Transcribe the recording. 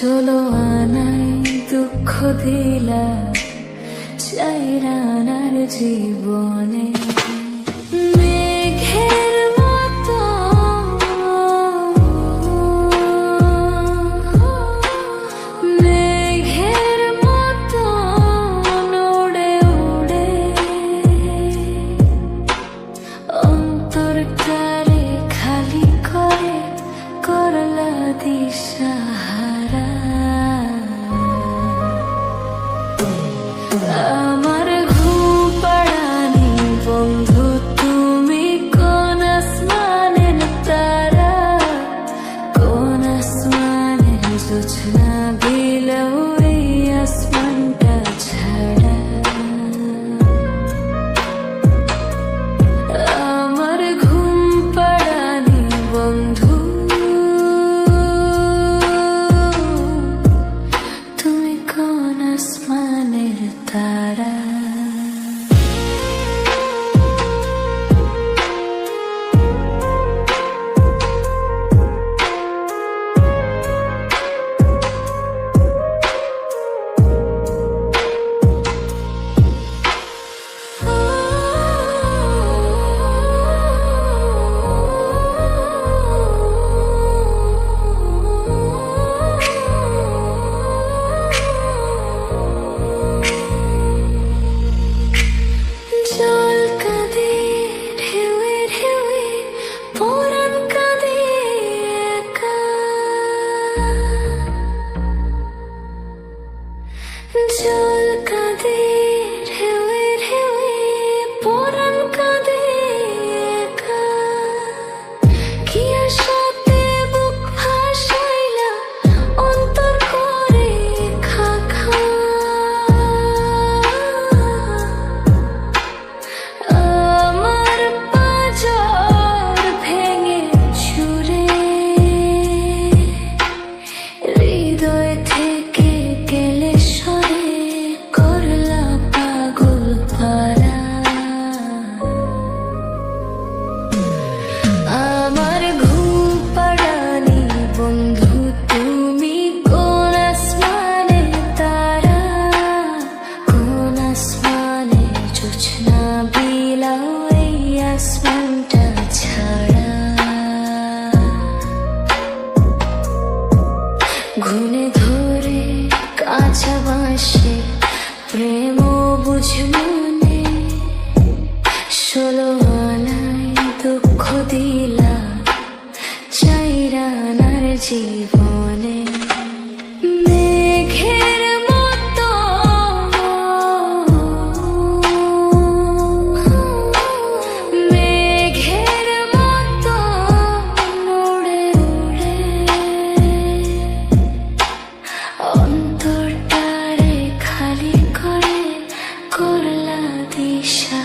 চলো আনাই দুঃখ দিলা চাই রানার জীবনে। love. প্রেম বুঝমনে ষোলো আনায় দুঃখ দিলা চাইরানার জীবন। 大地上